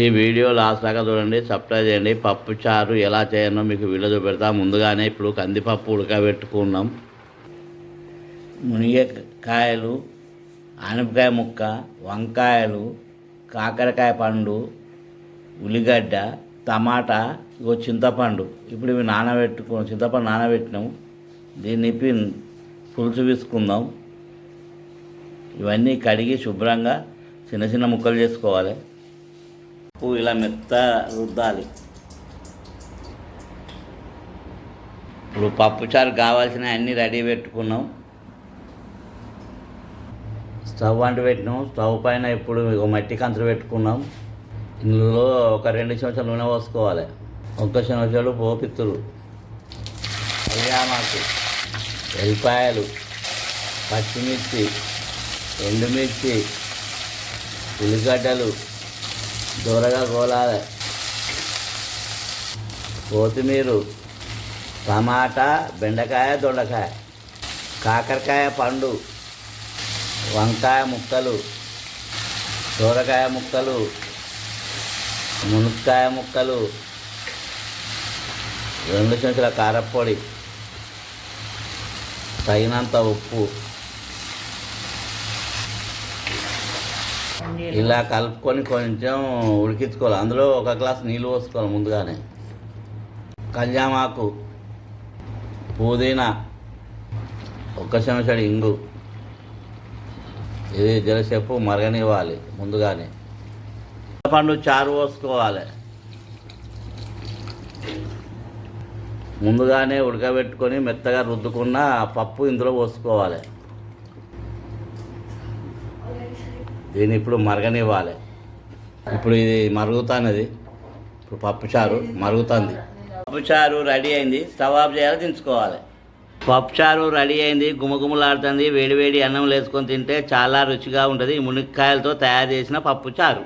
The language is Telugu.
ఈ వీడియో లాస్ట్ దాకా చూడండి సబ్స్క్రైబ్ చేయండి. పప్పు చారు ఎలా చేయాలో మీకు వీడియో చూపెడతా. ముందుగానే ఇప్పుడు కందిపప్పు ఉడకబెట్టుకున్నాం. మునిగకాయలు ఆనపకాయ ముక్క వంకాయలు కాకరకాయ పండు ఉల్లిగడ్డ టమాటా ఇగో చింతపండు. ఇప్పుడు ఇవి నానబెట్టుకున్నాం చింతపండు నానబెట్టినాం. దీన్ని ఇప్పి పులుసు తీసుకుందాం ఇవన్నీ కడిగి శుభ్రంగా చిన్న చిన్న ముక్కలు చేసుకోవాలి. ఇలా మెత్త రుద్దాలి. ఇప్పుడు పప్పుచారు కావాల్సిన అన్నీ రెడీ పెట్టుకున్నాం. స్టవ్ అంటు పెట్టినాం. స్టవ్ పైన ఇప్పుడు మట్టి కంచులు పెట్టుకున్నాం. ఇందులో ఒక రెండు చెంచాలు నూనె పోసుకోవాలి. ఒక చెంచాలు పోపిత్తులు. అల్లామాకు వెల్లిపాయలు పచ్చిమిర్చి ఎండుమిర్చి ఉల్లిగడ్డలు దూరగా గోలాలి. కొత్తిమీర టమాటా బెండకాయ దొండకాయ కాకరకాయ పండు వంకాయ ముక్కలు సోరకాయ ముక్కలు మునక్కాయ ముక్కలు రెండు చెంచుల కారపొడి తగినంత ఉప్పు. ఇలా కలుపుకొని కొంచెం ఉడికించుకోవాలి. అందులో ఒక గ్లాస్ నీళ్ళు పోసుకోవాలి ముందుగానే. కళ్యామాకు పుదీనా ఒక్క చెంచాడు ఇంగు. ఇది జలసేపు మరగనివ్వాలి ముందుగానే. పండు చారు పోసుకోవాలి. ముందుగానే ఉడకబెట్టుకొని మెత్తగా రుద్దుకున్న పప్పు ఇందులో పోసుకోవాలి. దీన్ని ఇప్పుడు మరగనివ్వాలి. ఇప్పుడు ఇది మరుగుతున్నది. ఇప్పుడు పప్పు చారు మరుగుతుంది. పప్పుచారు రెడీ అయింది. స్టవ్ ఆఫ్ చేయాలి దించుకోవాలి. పప్పుచారు రెడీ అయింది. గుమగుమలాడుతుంది. వేడివేడి అన్నం వేసుకొని తింటే చాలా రుచిగా ఉంటుంది. ఈ మునక్కాయలతో తయారు చేసిన పప్పు చారు.